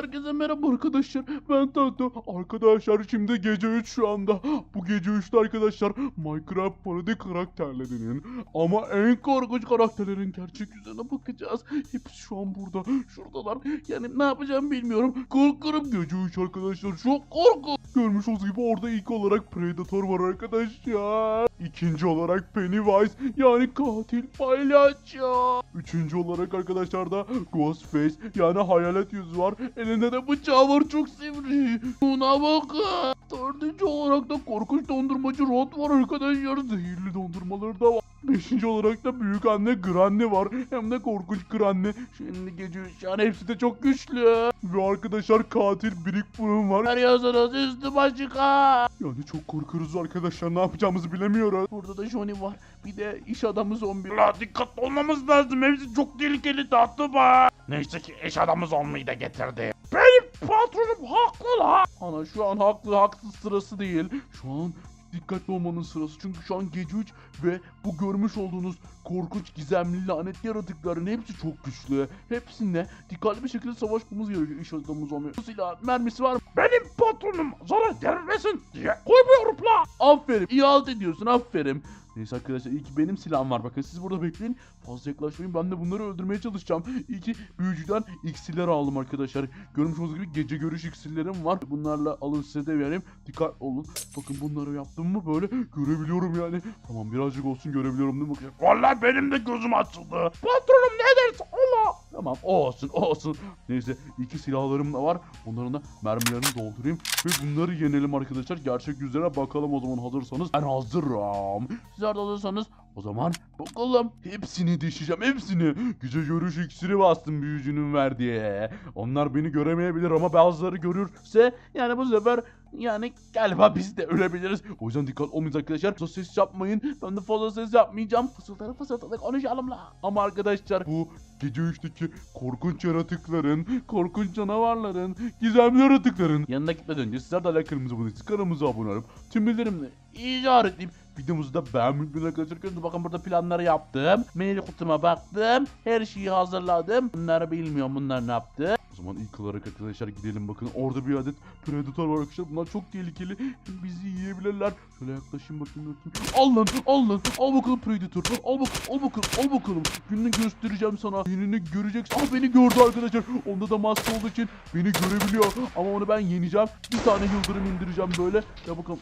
Herkese merhaba arkadaşlar. Ben Tato. Arkadaşlar şimdi gece 3 şu anda. Bu gece 3'te arkadaşlar Minecraft parodi karakterlerinin ama en korkunç karakterlerin gerçek yüzüne bakacağız. Hepsi şu an burada. Şuradalar. Yani ne yapacağımı bilmiyorum. Korkuyorum gece 3 arkadaşlar. Çok korkunç. Görmüş olduğunuz gibi orada ilk olarak Predator var arkadaşlar. İkinci olarak Pennywise yani katil palyaço. Üçüncü olarak arkadaşlar da Ghostface yani hayalet yüzü var. Elinde de bıçağı var çok sivri. Buna bakın. Dördüncü olarak da korkunç dondurmacı Rod var arkadaşlar. Zehirli dondurmaları da var. Beşinci olarak da büyük anne Granny var. Hem de korkunç Granny. Şimdi gece yani hepsi de çok güçlü. Ve arkadaşlar katil Brick Broom var. Arıyorsanız üstü başıka. Yani çok korkuyoruz arkadaşlar. Ne yapacağımızı bilemiyoruz. Burada da Johnny var. Bir de iş adamı zombi. La dikkatli olmamız lazım. Hepsi çok tehlikeli tatlı bak. Neyse ki eş adamı zombiyi da getirdi. Benim patronum haklı la. Ana şu an haklı haksız sırası değil. Şu an dikkatli olmanın sırası. Çünkü şu an gece 3 ve bu görmüş olduğunuz korkunç gizemli lanet yaratıkların hepsi çok güçlü. Hepsinde dikkatli bir şekilde savaşmamız gerekiyor. İş adamı zombi. Bu silah mermisi var mı? Benim patronum zarar gelmesin diye koymuyorum la. Aferin. İyi halt ediyorsun aferin. Neyse arkadaşlar iyi ki benim silahım var. Bakın siz burada bekleyin. Fazla yaklaşmayın. Ben de bunları öldürmeye çalışacağım. İyi ki büyücüden iksirler aldım arkadaşlar. Görmüş olduğunuz gibi gece görüş iksirlerim var. Bunlarla alın size de vereyim. Dikkat olun. Bakın bunları yaptım mı böyle görebiliyorum yani. Tamam birazcık olsun görebiliyorum değil mi? Vallahi benim de gözüm açıldı. Patronum ne derse ola. Tamam o olsun o olsun. Neyse iki silahlarım da var. Onların da mermilerini doldurayım. Ve bunları yenelim arkadaşlar. Gerçek yüzlerine bakalım o zaman hazırsanız. Ben hazırım. Sizler de hazırsanız o zaman bakalım. Hepsini deşeceğim hepsini. Gece görüş iksiri bastım büyücünün verdiği. Onlar beni göremeyebilir ama bazıları görürse yani bu sefer yani galiba biz de ölebiliriz. O yüzden dikkat olmayın arkadaşlar. Fazla ses yapmayın. Ben de fazla ses yapmayacağım. Fısıldalı fısıldalı konuşalım la. Ama arkadaşlar bu gece 3'teki korkunç yaratıkların, korkunç canavarların, gizemli yaratıkların yanına gitmeden önce sizler de hala kırmızı abone kanalımıza abone olup tüm bildirimleri işaretleyip videomuzu da beğenmeyi. Gördüğünüz bakın burada planları yaptım. Mail kutuma baktım. Her şeyi hazırladım. Bunları bilmiyorum bunlar ne yaptı. O zaman ilk olarak arkadaşlar gidelim bakın. Orada bir adet predator var arkadaşlar. Bunlar çok tehlikeli. Bizi yiyebilirler. Şöyle yaklaşayım bakayım bakayım. Al lan al lan. Al bakalım predator. Al bakalım al bakalım al bakalım. Gününü göstereceğim sana. Gününü göreceksin. Ah beni gördü arkadaşlar. Onda da maske olduğu için beni görebiliyor. Ama onu ben yeneceğim. Bir tane yıldırım indireceğim böyle. Ya bakalım.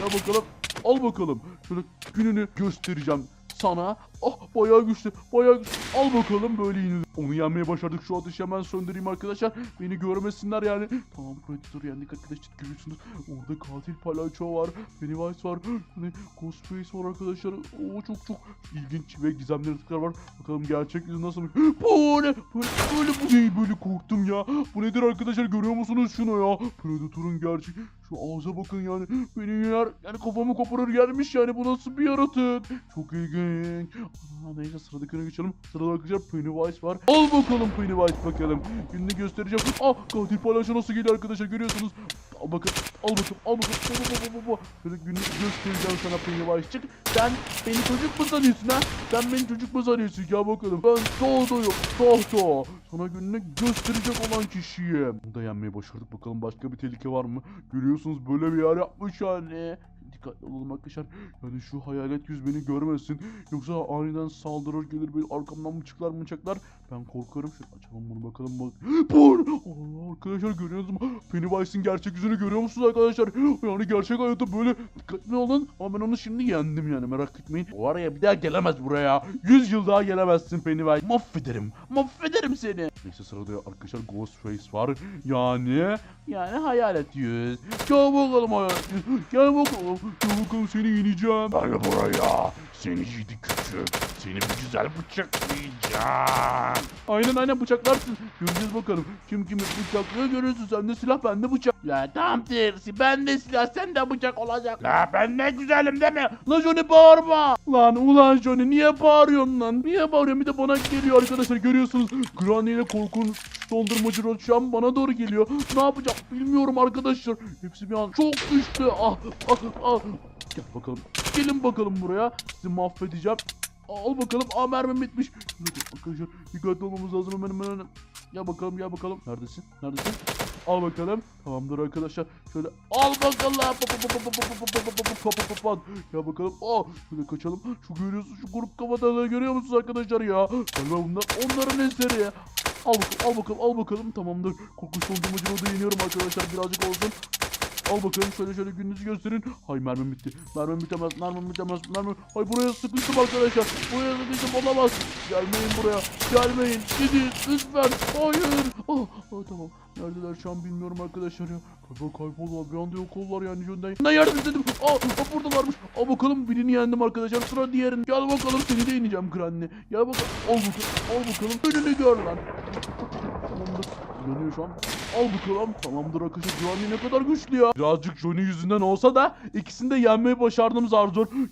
Ya bakalım. Al bakalım. Şöyle gününü göstereceğim sana. Ah bayağı güçlü. Bayağı güçlü. Al bakalım böyle yine. Onu yenmeye başardık. Şu ateşi hemen söndüreyim arkadaşlar. Beni görmesinler yani. Tamam Predator yendik arkadaşlar. Görüyorsunuz. Orada katil palyaço var. Pennywise var. Hani Ghostface var arkadaşlar. Oo çok çok ilginç ve gizemli yaratıklar var. Bakalım gerçek yüzü nasıl? Bu ne? Böyle, böyle bu ne? Böyle korktum ya. Bu nedir arkadaşlar? Görüyor musunuz şunu ya? Predator'un gerçek. Şu ağza bakın yani. Beni yer. Yani kafamı koparır gelmiş yani. Bu nasıl bir yaratık? Çok ilginç. Aa, neyse sıradakine geçelim. Sırada arkadaşlar Pennywise var. Al bakalım Pennywise bakalım. Gününü göstereceğim. Ah katil palyaço nasıl geliyor arkadaşlar görüyorsunuz. Al bakın. Al bakın. Al bakın. Al bakın. Al bakın. Şöyle gününü göstereceğim sana Pennywise'cık. Sen beni çocuk mu sanıyorsun ha? Sen beni çocuk mu sanıyorsun? Ya bakalım. Ben Todo'yum. Toto. Sana gününü gösterecek olan kişiyim. Bunu da yenmeyi başardık. Bakalım başka bir tehlike var mı? Görüyorsunuz böyle bir yer yapmış yani. Dikkatli olalım arkadaşlar. Yani şu hayalet yüz beni görmesin. Yoksa aniden saldırır gelir böyle arkamdan bıçaklar mıçaklar. Ben korkarım. Şöyle açalım bunu bakalım. Bak. Ne? Allah arkadaşlar görüyorsunuz mu? Pennywise'in gerçek yüzünü görüyor musunuz arkadaşlar? Yani gerçek hayatta böyle dikkatli olun. Ama ben onu şimdi yendim yani merak etmeyin. O araya bir daha gelemez buraya. 100 yıl daha gelemezsin Pennywise. Mahvederim. Mahvederim seni. Neyse sırada arkadaşlar Ghostface var. Yani yani hayalet yüz. Gel bakalım hayalet yüz. Gel bakalım. Bakalım seni yeneceğim. Gel buraya. Seni yedi küçük. Seni bir güzel bıçaklayacağım. Aynen aynen bıçaklarsın. Göreceğiz bakalım. Kim kimi bıçaklıyor görürsün. Sende silah bende bıçak. Ya tam tersi. Bende silah sende bıçak olacak. La ben ne güzelim değil mi? Lan Johnny bağırma. Lan ulan Johnny niye bağırıyorsun lan? Niye bağırıyorsun? Bir de bana geliyor arkadaşlar görüyorsunuz. Granny ile korkunç Dondurmacı Rod şu an bana doğru geliyor. Ne yapacağım bilmiyorum arkadaşlar. Hepsi bir an çok düştü. Ah ah ah. Gel bakalım. Gelin bakalım buraya. Sizi mahvedeceğim. Al bakalım. Aa mermim bitmiş. Arkadaşlar dikkatli olmamız lazım hemen hemen. Gel bakalım gel bakalım. Neredesin? Neredesin? Al bakalım. Tamamdır arkadaşlar. Şöyle al bakalım. Kapat. Ya bakalım. Aa, şöyle kaçalım. Şu görüyorsunuz şu grup kafatanları görüyor musunuz arkadaşlar ya? Galiba bunlar onların eseri ya. Al bakalım, al bakalım, al bakalım. Tamamdır. Korkunç dondurmacılığı da yeniyorum arkadaşlar. Birazcık olsun. Al bakalım şöyle şöyle gününüzü gösterin. Hay mermim bitti. Mermim bitemez. Mermim bitemez. Mermim. Hay buraya sıkıştım arkadaşlar. Buraya sıkıştım olamaz. Gelmeyin buraya. Gelmeyin. Gidin lütfen. Hayır. Oh, oh, tamam. Neredeler şu an bilmiyorum arkadaşlar ya. Galiba kayboldular. Bir anda yok oldular yani yönden. Ben yardım istedim. Aa, aa buradalarmış. Al bakalım birini yendim arkadaşlar. Sıra diğerini. Gel bakalım seni de ineceğim Granny. Gel bakalım. Al bakalım. Al bakalım. Önünü gör lan. Tamamdır. Yanıyor şu an. Al bakalım. Tamamdır arkadaşlar. Johnny ne kadar güçlü ya. Birazcık Johnny yüzünden olsa da ikisini de yenmeyi başardım zor.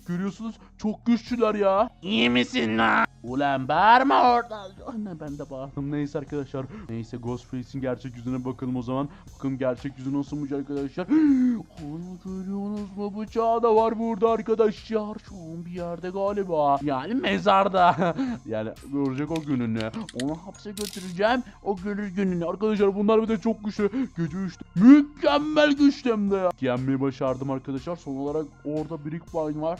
Görüyorsunuz çok güçlüler ya. İyi misin lan? Ulan bağırma orada. Anne ben de bağırdım. Neyse arkadaşlar. Neyse Ghostface'in gerçek yüzüne bakalım o zaman. Bakın gerçek yüzü nasılmış arkadaşlar. Onu görüyorsunuz mu? Bıçağı da var burada arkadaşlar. Şu an bir yerde galiba. Yani mezarda. yani görecek o gününü. Onu hapse götüreceğim. O görür gününü. Arkadaşlar bunlar bir de çok güçlü. Gece üçte. Mükemmel güçlü hem de ya. Yenmeyi başardım arkadaşlar. Son olarak orada Brick Vine var.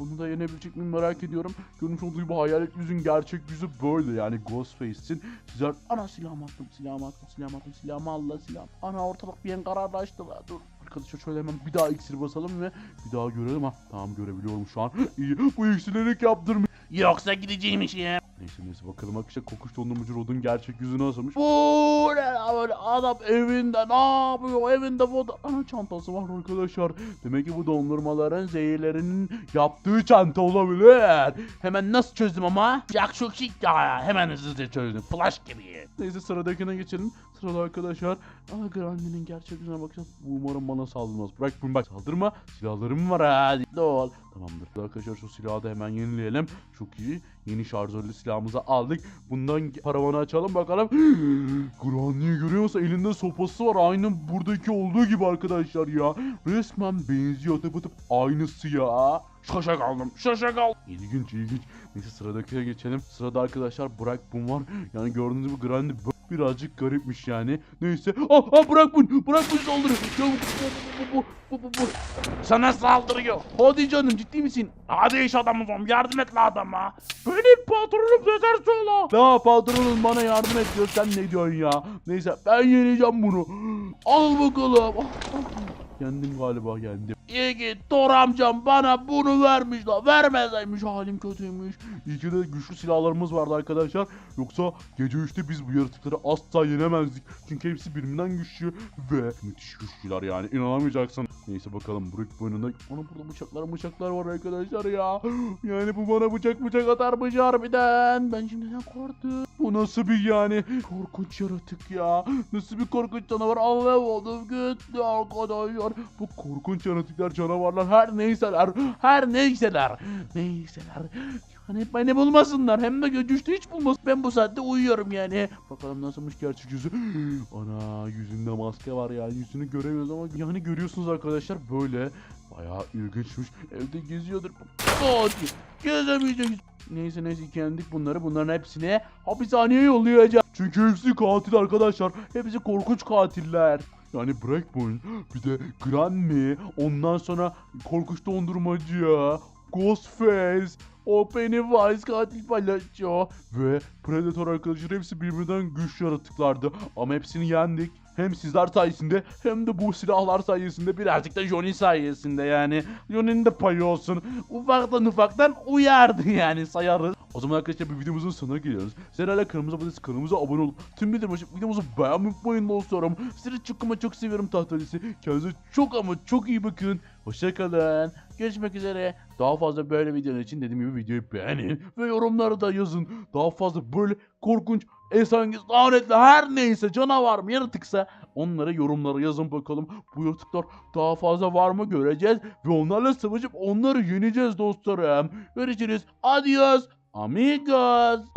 Onu da yenebilecek miyim merak ediyorum. Görmüş olduğu gibi hayalet yüzün gerçek yüzü böyle yani Ghostface'in. Sizler ana silahımı attım, silahımı attım, silahımı attım, silahımı Allah silahım. Ana ortalık bir kararlaştı la dur. Arkadaşlar şöyle hemen bir daha iksir basalım ve bir daha görelim ha. Tamam görebiliyorum şu an. İyi bu iksirleri yaptırmış. Yoksa gideceğim işe. Neyse neyse bakalım arkadaşlar kokuş dondurmacı Rod'un gerçek yüzü nasılmış. Bu ne la böyle adam evinde ne yapıyor evinde foto ana çantası var arkadaşlar. Demek ki bu dondurmaların zehirlerinin yaptığı çanta olabilir. Hemen nasıl çözdüm ama? Şakşukşik ya hemen hızlıca çözdüm. Flash gibi. Neyse sıradakine geçelim. Sırada arkadaşlar. Aa Granny'nin gerçek yüzüne bakacağız. Bu umarım bana saldırmaz. Bırak bunu bak saldırma. Silahlarım var ha. Dol. Tamamdır. Arkadaşlar şu silahı da hemen yenileyelim. Çok iyi. Yeni şarjörlü silahımızı aldık. Bundan paravanı açalım bakalım. Granny'yi görüyor musun? Elinde sopası var. Aynı buradaki olduğu gibi arkadaşlar ya. Resmen benziyor tıp tıp aynısı ya. Şaşa kaldım. Şaşa kaldım. İlginç ilginç. Neyse sıradakine geçelim. Sırada arkadaşlar Burak Bun var. Yani gördüğünüz gibi Granny birazcık garipmiş yani. Neyse. Ah ah Burak Bun. Burak Bun saldırıyor. Ya bu bu bu bu bu bu. Sana saldırıyor. Hadi canım ciddi misin? Hadi iş adamı zom yardım et la adama. Benim patronum yeter söyle. La patronun bana yardım et diyor. Sen ne diyorsun ya? Neyse ben yeneceğim bunu. Al bakalım. Ah, ah. Yendim galiba yendim. İyi ki Thor amcam bana bunu vermiş la. Vermezeymiş halim kötüymüş. İyi ki de güçlü silahlarımız vardı arkadaşlar. Yoksa gece 3'te biz bu yaratıkları asla yenemezdik. Çünkü hepsi birbirinden güçlü ve müthiş güçlüler yani. inanamayacaksın. Neyse bakalım Brick boyununda. Ana burada bıçaklar bıçaklar var arkadaşlar ya. Yani bu bana bıçak bıçak atarmış harbiden. Ben şimdiden korktum. Bu nasıl bir yani korkunç yaratık ya. Nasıl bir korkunç canavar anlamadım gitti arkadaşlar. Bu korkunç yaratıklar canavarlar her neyseler. Her neyseler. Neyseler. Yani beni bulmasınlar. Hem de güçlü hiç bulmasın. Ben bu saatte uyuyorum yani. Bakalım nasılmış gerçek yüzü. Ana yüzünde maske var ya. Yüzünü göremiyoruz ama yani görüyorsunuz arkadaşlar böyle. Bayağı ilginçmiş. Evde geziyordur. Hadi. Gezemeyeceğiz. Neyse neyse yendik bunları. Bunların hepsini hapishaneye yollayacağım. Çünkü hepsi katil arkadaşlar. Hepsi korkunç katiller. Yani Breakpoint, bir de Granny, ondan sonra korkunç dondurmacı, Ghostface, o Pennywise katil palyaço ve Predator arkadaşlar hepsi birbirinden güçlü yaratıklardı. Ama hepsini yendik. Hem sizler sayesinde hem de bu silahlar sayesinde birazcık da Johnny sayesinde yani. Johnny'nin de payı olsun. Ufaktan ufaktan uyardı yani sayarız. O zaman arkadaşlar bir videomuzun sonuna geliyoruz. Sizler hala kanalımıza abone kanalımıza abone olup tüm bildirim videomuzu beğenmeyi unutmayın dostlarım. Sizleri çok ama çok seviyorum tahtalısı. Kendinize çok ama çok iyi bakın. Hoşçakalın. Görüşmek üzere. Daha fazla böyle videolar için dediğim gibi videoyu beğenin ve yorumları da yazın. Daha fazla böyle korkunç, efsaneviz, lanetli her neyse canavar mı yaratıksa onlara yorumlara yazın bakalım. Bu yaratıklar daha fazla var mı göreceğiz ve onlarla savaşıp onları yeneceğiz dostlarım. Görüşürüz. Adios. Amigos.